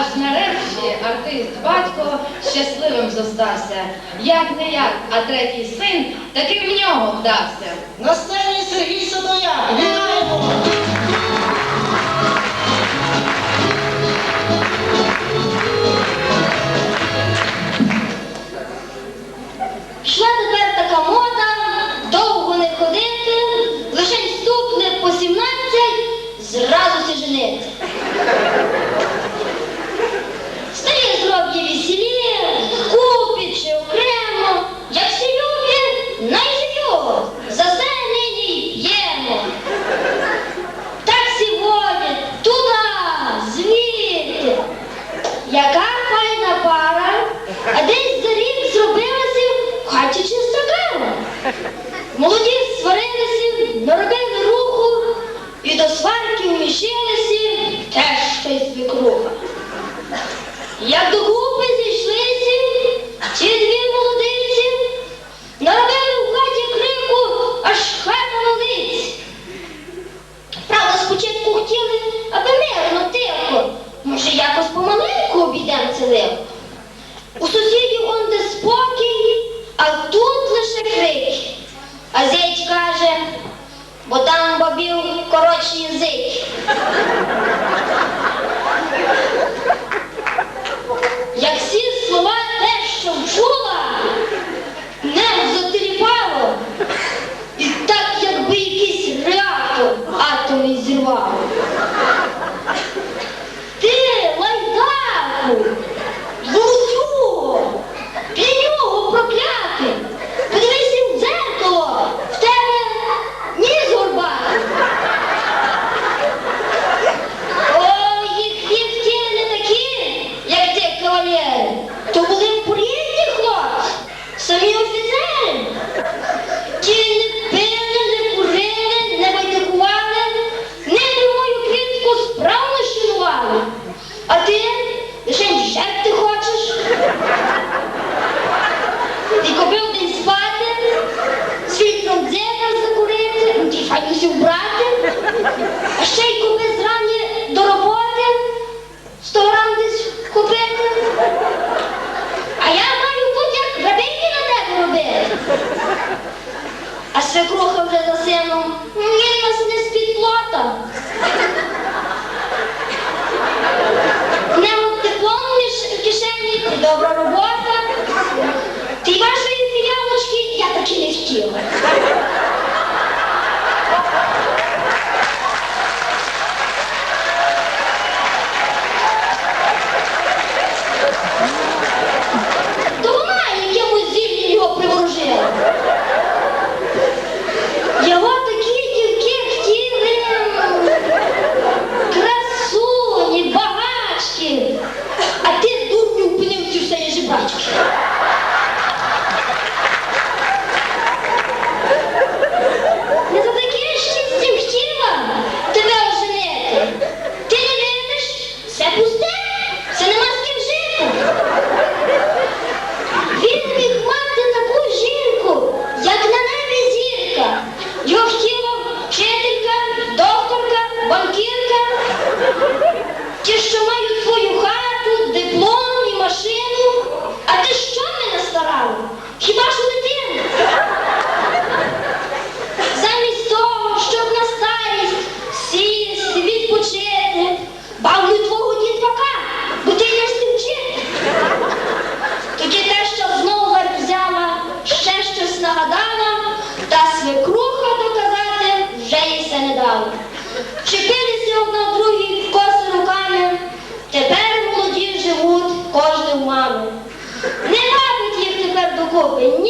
Аж нарешті артист батько щасливим зостався. Як не як, а третій син таки в нього вдався. На сцені Сергій Садояк. Вітаємо! Пішла тепер така мода, довго не ходити, лише стукне по 17, зразу се женити. Весілі, купі окремо, як всі люблять, найживуть, за це. Так водять, туди, звідти. Яка файна пара, а десь за рік зробилася в хаті чиста кава. Молоді сварилися, наробили руху і до сварки вмішилися теж ще й свекруха. Як бо там бабів коротший язики. А свекруха вже за сином, він нас не з-під плота. В нього диплом між кишені, добра робота. Ти вашої фіялочки я таки не хотіла. Старала? Хіба що дитина? Замість того, щоб на старість сісти, відпочити, бавлю твого дітвака, бо ти ти вчити. Тоді те, що знову взяла, ще щось нагадала, та свекруха доказати вже їй не дала. Вчепилися одна 我给你。